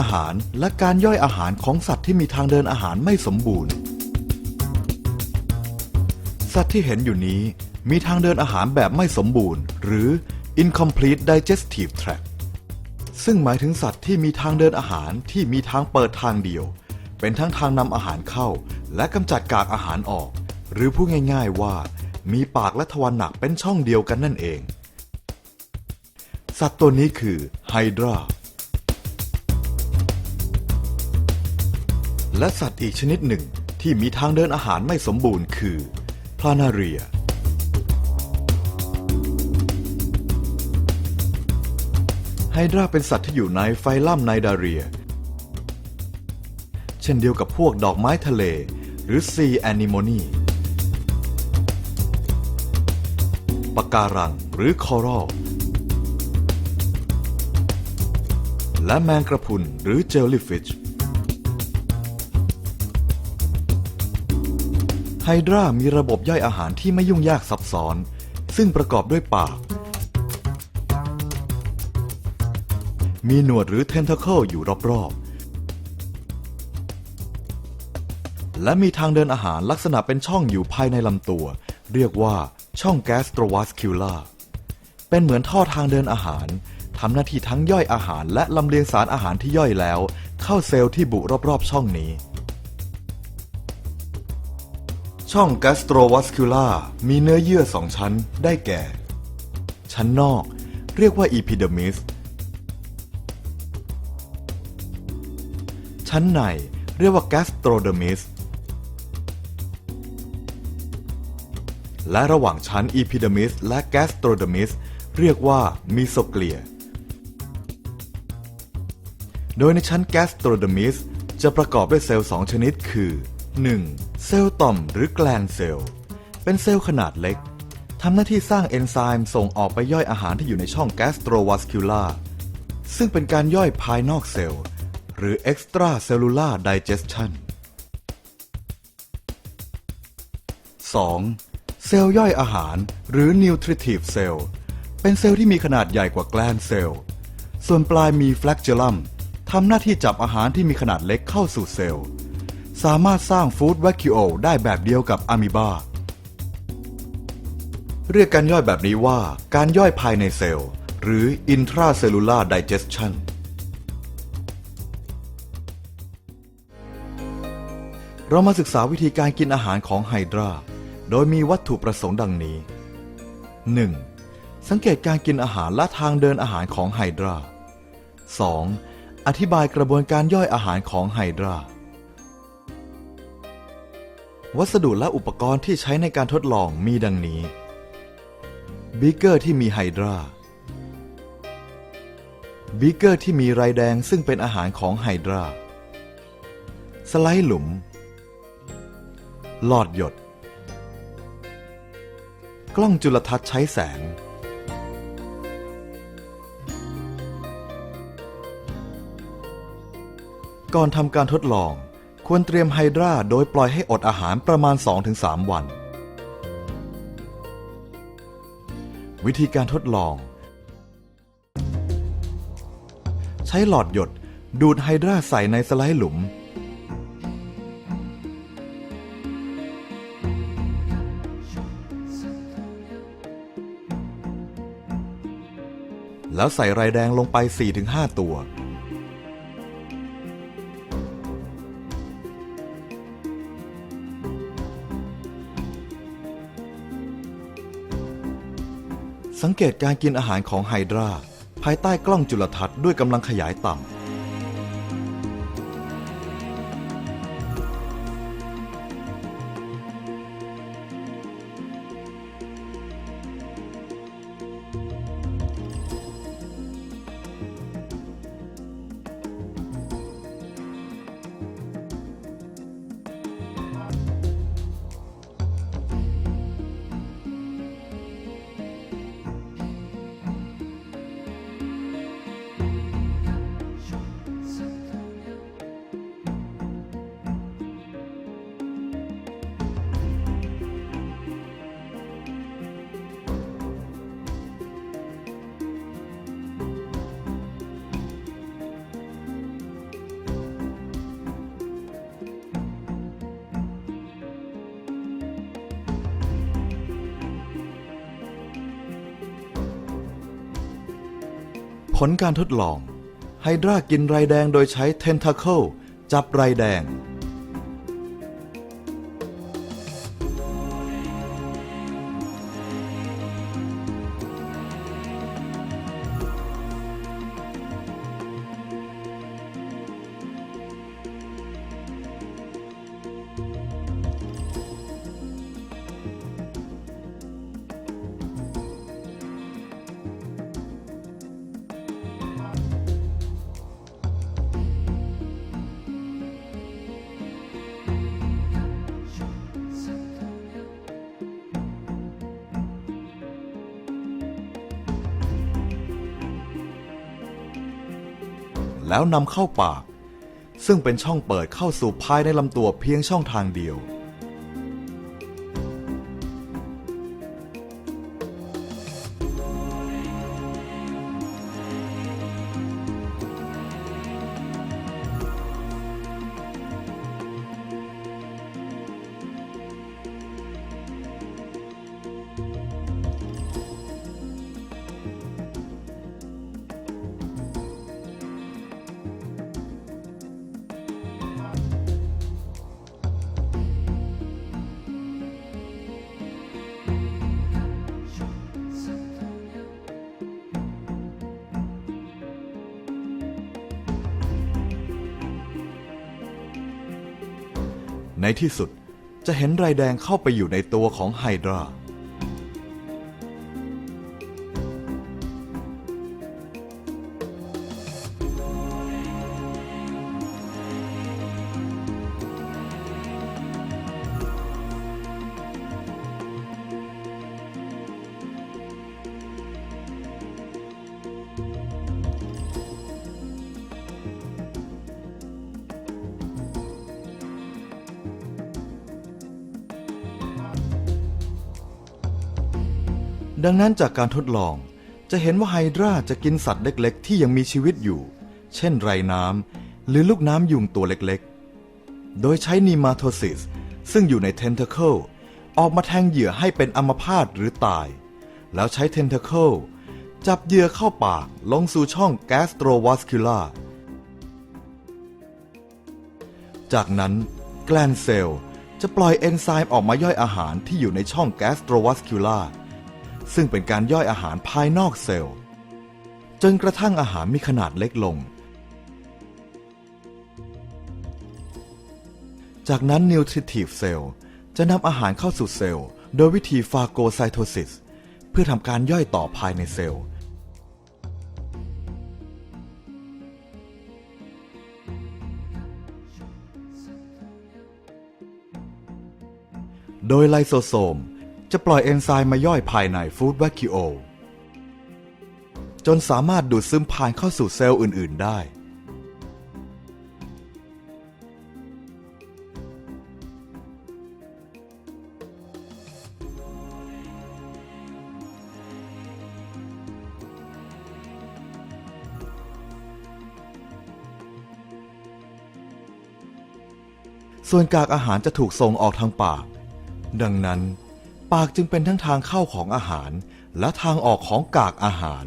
อาหารและการย่อยอาหารของสัตว์ที่มีทางเดินอาหารไม่สมบูรณ์ สัตว์ที่เห็นอยู่นี้มีทางเดินอาหารแบบไม่สมบูรณ์ หรือ incomplete digestive tract ซึ่งหมายถึงสัตว์ที่มีทางเดินอาหารที่มีทางเปิดทางเดียว เป็นทั้งทางนำอาหารเข้า และกำจัดกากอาหารออก หรือพูดง่าย ๆว่า มีปากและทวารหนักเป็นช่องเดียวกันนั่นเอง สัตว์ตัวนี้คือไฮดรา และสัตว์อีกชนิดหนึ่งที่มีทางเดินอาหารไม่สมบูรณ์คือพลานาเรีย ไฮดราเป็นสัตว์ที่อยู่ในไฟลัมไนดาเรีย เช่นเดียวกับพวกดอกไม้ทะเล หรือซีแอนิโมนีปะการังหรือคอรัลและแมงกระพุนหรือเจลลี่ฟิช ไฮดรามีระบบย่อยอาหารที่ไม่ยุ่งยากซับซ้อน ซึ่งประกอบด้วยปาก มีหนวดหรือเทนเท c l e อยู่รอบๆ และมีทางเดินอาหารลักษณะเป็นช่องอยู่ภายในลำตัว เรียกว่าช่องแกสโตรว a สคิ l ล r เป็นเหมือนท่อทางเดินอาหารทำหน้าที่ทั้งย่อยอาหารและลำเลียงสารอาหารที่ย่อยแล้ว เข้าเซลล์ที่บุรอบๆช่องนี้ ช่อง gastrovascular มีเนื้อเยื่อสองชั้นได้แก่ ชั้นนอกเรียกว่า epidermis ชั้นในเรียกว่า gastrodermis และระหว่างชั้น epidermis และ gastrodermis เรียกว่า mesoglea โดยในชั้น gastrodermis จะประกอบด้วยเซลล์2ชนิดคือ 1. เซลล์ต่อมหรือแกลนเซลล์ เป็นเซลล์ขนาดเล็กทำหน้าที่สร้างเอนไซม์ส่งออกไปย่อยอาหารที่อยู่ในช่อง gastrovascular ซึ่งเป็นการย่อยภายนอกเซลล์ หรือ extracellular digestion 2. เซลล์ย่อยอาหารหรือ nutritive cell เป็นเซลล์ที่มีขนาดใหญ่กว่าแกลนเซลล์ ส่วนปลายมี flagellum ทำหน้าที่จับอาหารที่มีขนาดเล็กเข้าสู่เซลล์ สามารถสร้างฟู้ดแวคิโอได้แบบเดียวกับอะมีบา เรียกการย่อยแบบนี้ว่าการย่อยภายในเซลล์ หรือ intracellular digestion เรามาศึกษาวิธีการกินอาหารของไฮดรา โดยมีวัตถุประสงค์ดังนี้ 1. สังเกตการกินอาหารและทางเดินอาหารของไฮดรา 2. อธิบายกระบวนการย่อยอาหารของไฮดรา วัสดุและอุปกรณ์ที่ใช้ในการทดลองมีดังนี้บีเกอร์ที่มีไฮดราบีเกอร์ที่มีไรแดงซึ่งเป็นอาหารของไฮดรา สไลด์หลุม หลอดหยด กล้องจุลทรรศน์ใช้แสง ก่อนทำการทดลอง ควรเตรียมไฮดราโดยปล่อยให้อดอาหารประมาณ 2-3 วัน วิธีการทดลอง ใช้หลอดหยดดูดไฮดราใส่ในสไลด์หลุม แล้วใส่ไรแดงลงไป 4-5 ตัว สังเกตการกินอาหารของไฮดราภายใต้กล้องจุลทรรศน์ด้วยกำลังขยายต่ำ ผลการทดลอง ไฮดรากินไรแดงโดยใช้เทนทาเคิลจับไรแดง แล้วนำเข้าปาก ซึ่งเป็นช่องเปิดเข้าสู่ภายในลำตัวเพียงช่องทางเดียว ในที่สุดจะเห็นไรแดงเข้าไปอยู่ในตัวของไฮดรา ดังนั้นจากการทดลองจะเห็นว่าไฮดราจะกินสัตว์เล็กๆ ที่ยังมีชีวิตอยู่ เช่นไรน้ำหรือลูกน้ำยุงตัวเล็กๆ โดยใช้นีมาโทซิสซึ่งอยู่ในเทนเทเคิลออกมาแทงเหยื่อให้เป็นอัมพาตหรือตาย แล้วใช้เทนเทเคิลจับเหยื่อเข้าปากลงสู่ช่องแกสโตรวาสคิลาจากนั้นแกลนเซลจะปล่อยเอนไซม์ออกมาย่อยอาหารที่อยู่ในช่องแกสโตรวาสคิลา ซึ่งเป็นการย่อยอาหารภายนอกเซลล์ จนกระทั่งอาหารมีขนาดเล็กลง จากนั้น Nutritive Cell จะนำอาหารเข้าสู่เซลล์ โดยวิธีฟาโกไซโทซิสเพื่อทำการย่อยต่อภายในเซลล์โดยไลโซโซม จะปล่อยเอนไซม์มาย่อยภายในฟู้ดแวคคิโอจนสามารถดูดซึมผ่านเข้าสู่เซลล์อื่น ๆ ได้ ส่วนกากอาหารจะถูกส่งออกทางปาก ดังนั้น ปากจึงเป็นทั้งทางเข้าของอาหาร และทางออกของกากอาหาร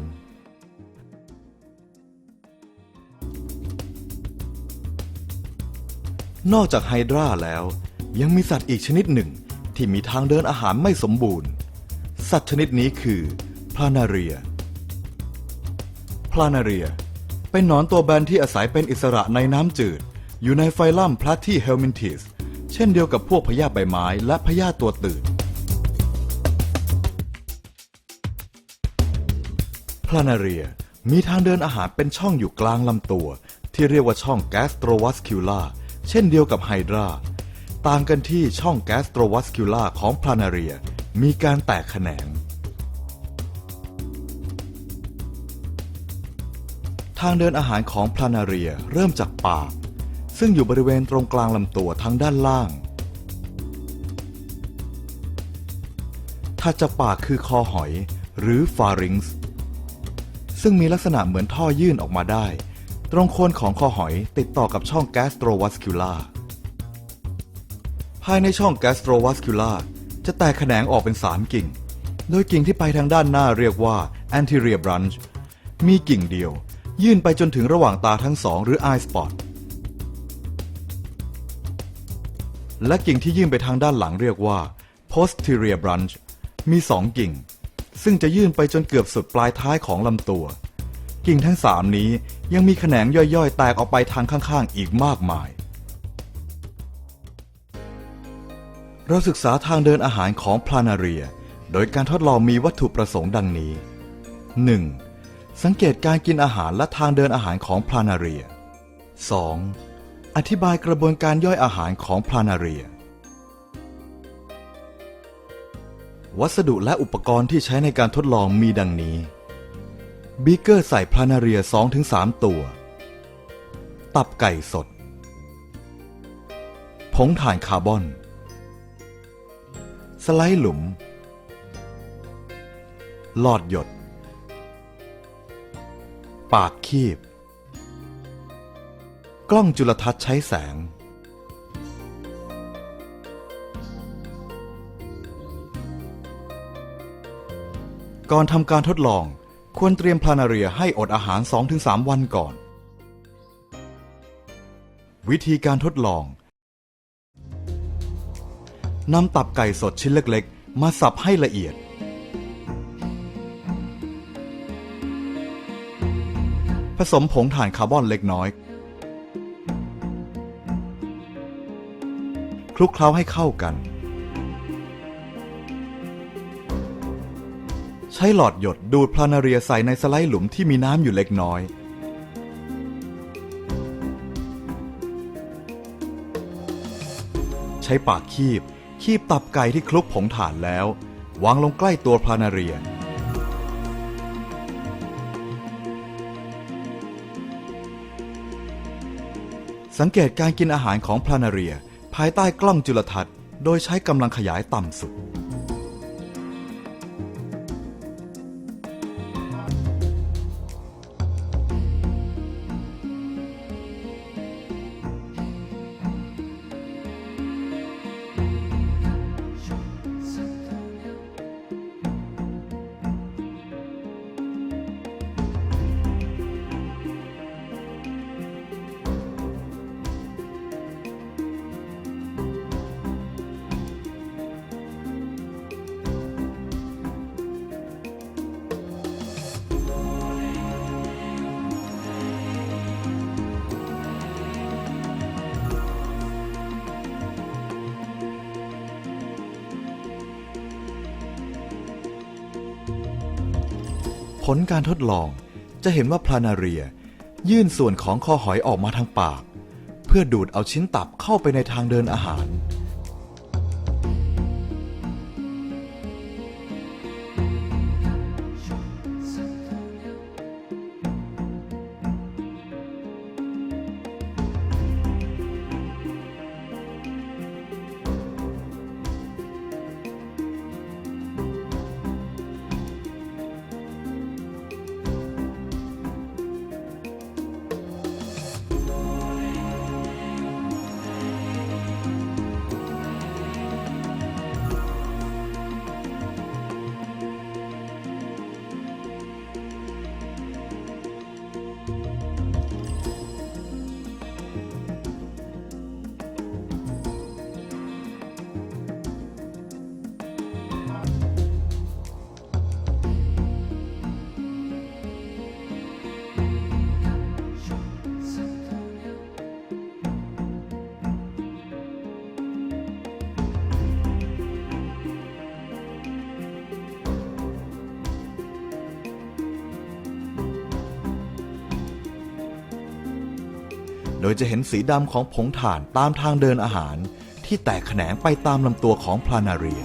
นอกจากไฮดราแล้ว ยังมีสัตว์อีกชนิดหนึ่งที่มีทางเดินอาหารไม่สมบูรณ์ สัตว์ชนิดนี้คือพลานาเรียพลานาเรีย เป็นหนอนตัวแบนที่อาศัยเป็นอิสระในน้ำจืด อยู่ในไฟลัมพลาทีเฮลมินทิสเช่นเดียวกับพวกพยาธิใบไม้และพยาธิตัวตื่น พลานาเรียมีทางเดินอาหารเป็นช่องอยู่กลางลำตัว ที่เรียกว่าช่องแกสโตรวัสคิลาเช่นเดียวกับไฮดราต่างกันที่ช่องแกสโตรวัสคิลาของพลานาเรียมีการแตกแขนง ทางเดินอาหารของพลานาเรียเริ่มจากปาก ซึ่งอยู่บริเวณตรงกลางลำตัวทางด้านล่างถัดจากปากคือคอหอยหรือฟาริงส์ ซึ่งมีลักษณะเหมือนท่อยื่นออกมาได้ ตรงโคนของคอหอยติดต่อกับช่องแกสโตรวัสคิลาภายในช่องแกสโตรวัสคิลาจะแตกแขนงออกเป็นสามกิ่ง โดยกิ่งที่ไปทางด้านหน้าเรียกว่า anterior branch มีกิ่งเดียว ยื่นไปจนถึงระหว่างตาทั้งสองหรือ eye spot และกิ่งที่ยื่นไปทางด้านหลังเรียกว่า posterior branch มีสองกิ่ง ซึ่งจะยื่นไปจนเกือบสุดปลายท้ายของลำตัว กิ่งทั้งสามนี้ยังมีแขนงย่อยๆ แตกออกไปทางข้างๆ อีกมากมาย เราศึกษาทางเดินอาหารของพลานาเรีย โดยการทดลองมีวัตถุประสงค์ดังนี้ 1. สังเกตการกินอาหารและทางเดินอาหารของพลานาเรีย 2. อธิบายกระบวนการย่อยอาหารของพลานาเรีย วัสดุและอุปกรณ์ที่ใช้ในการทดลองมีดังนี้ บีเกอร์ใส่พลานาเรีย 2-3 ตัว ตับไก่สด ผงถ่านคาร์บอน สไลด์หลุม หลอดหยด ปากคีบ กล้องจุลทรรศน์ใช้แสง ก่อนทำการทดลองควรเตรียมพลานาเรียให้อดอาหาร 2-3 วันก่อน วิธีการทดลองนำตับไก่สดชิ้นเล็กๆ มาสับให้ละเอียด ผสมผงถ่านคาร์บอนเล็กน้อย คลุกเคล้าให้เข้ากัน ใช้หลอดหยดดูดพลานาเรียใส่ในสไลด์หลุมที่มีน้ำอยู่เล็กน้อย ใช้ปากคีบ คีบตับไก่ที่คลุกผงถ่านแล้ว วางลงใกล้ตัวพลานาเรียสังเกตการกินอาหารของพลานาเรีย ภายใต้กล้องจุลทรรศน์ โดยใช้กำลังขยายต่ำสุด ลการทดลอง จะเห็นว่าพลานาเรีย ยื่นส่วนของคอหอยออกมาทางปาก เพื่อดูดเอาชิ้นตับเข้าไปในทางเดินอาหาร ยจะเห็นสีดำของผงถ่านตามทางเดินอาหาร ที่แตกแขนงไปตามลำตัวของพลานาเรีย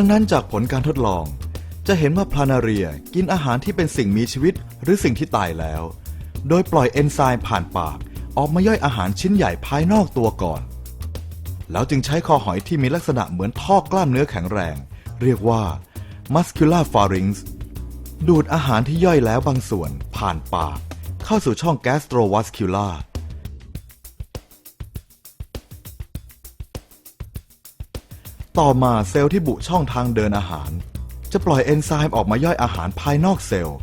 ดังนั้นจากผลการทดลอง จะเห็นว่าพลานาเรียกินอาหารที่เป็นสิ่งมีชีวิตหรือสิ่งที่ตายแล้ว โดยปล่อยเอนไซม์ผ่านปากออกมาย่อยอาหารชิ้นใหญ่ภายนอกตัวก่อน แล้วจึงใช้คอหอยที่มีลักษณะเหมือนท่อกล้ามเนื้อแข็งแรง เรียกว่า muscular pharynx ดูดอาหารที่ย่อยแล้วบางส่วนผ่านปาก เข้าสู่ช่อง gastrovascular ต่อมาเซลล์ที่บุช่องทางเดินอาหาร จะปล่อยเอนไซม์ออกมาย่อยอาหารภายนอกเซลล์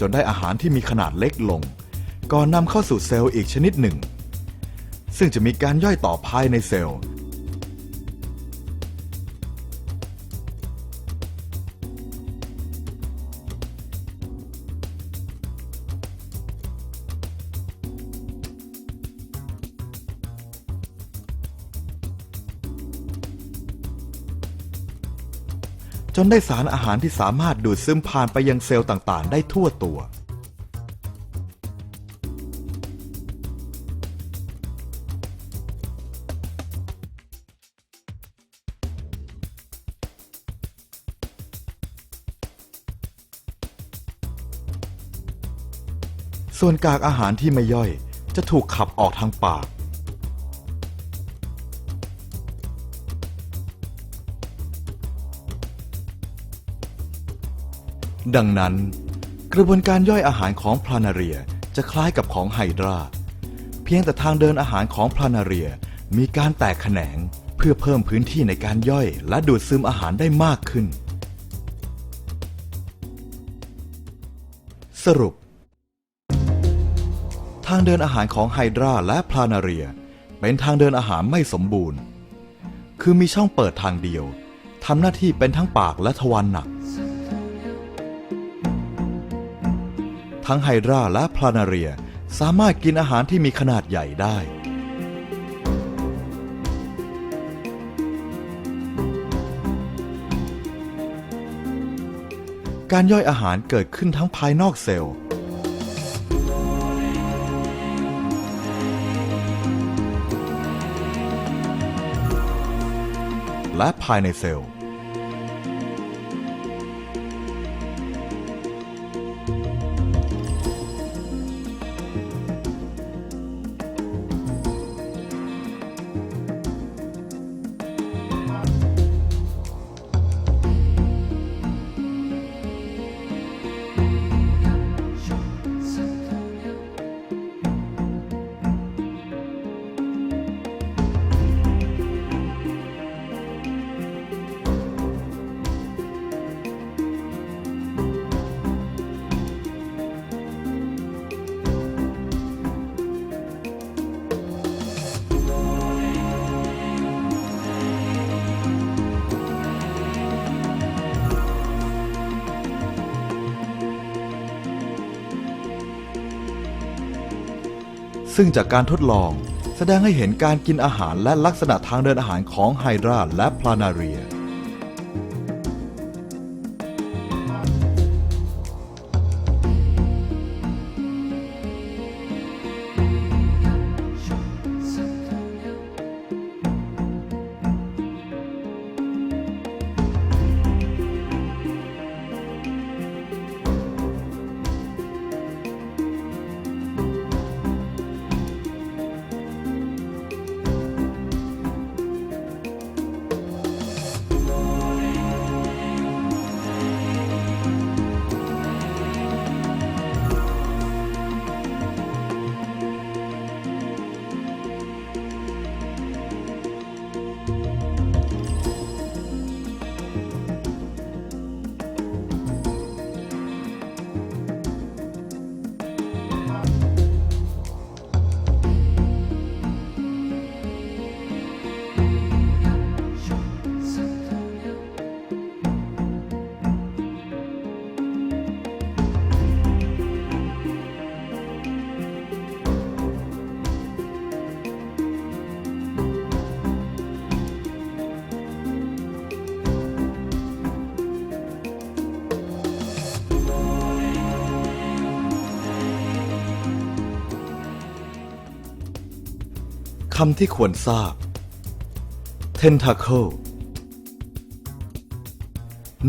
จนได้อาหารที่มีขนาดเล็กลง ก่อนนำเข้าสู่เซลล์อีกชนิดหนึ่ง ซึ่งจะมีการย่อยต่อภายในเซลล์ จนได้สารอาหารที่สามารถดูดซึมผ่านไปยังเซลล์ต่างๆ ได้ทั่วตัว ส่วนกากอาหารที่ไม่ย่อยจะถูกขับออกทางปาก ดังนั้น กระบวนการย่อยอาหารของพลานาเรียจะคล้ายกับของไฮดราเพียงแต่ทางเดินอาหารของพลานาเรียมีการแตกแขนงเพื่อเพิ่มพื้นที่ในการย่อยและดูดซึมอาหารได้มากขึ้น สรุป ทางเดินอาหารของไฮดราและพลานาเรีย เป็นทางเดินอาหารไม่สมบูรณ์ คือมีช่องเปิดทางเดียวทำหน้าที่เป็นทั้งปากและทวารหนัก ทั้งไฮดราและพลานาเรีย สามารถกินอาหารที่มีขนาดใหญ่ได้ การย่อยอาหารเกิดขึ้นทั้งภายนอกเซลล์ และภายในเซลล์ ซึ่งจากการทดลอง แสดงให้เห็นการกินอาหารและลักษณะทางเดินอาหารของไฮดราและพลานาเรีย「 คำที่ควรทราบ tentacle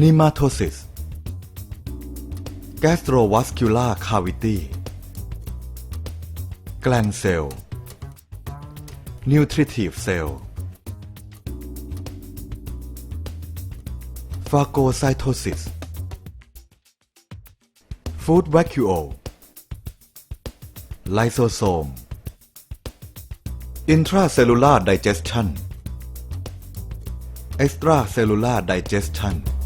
nematocyst gastrovascular cavity gland cell nutritive cell phagocytosis food vacuole lysosome intracellular digestion extracellular digestion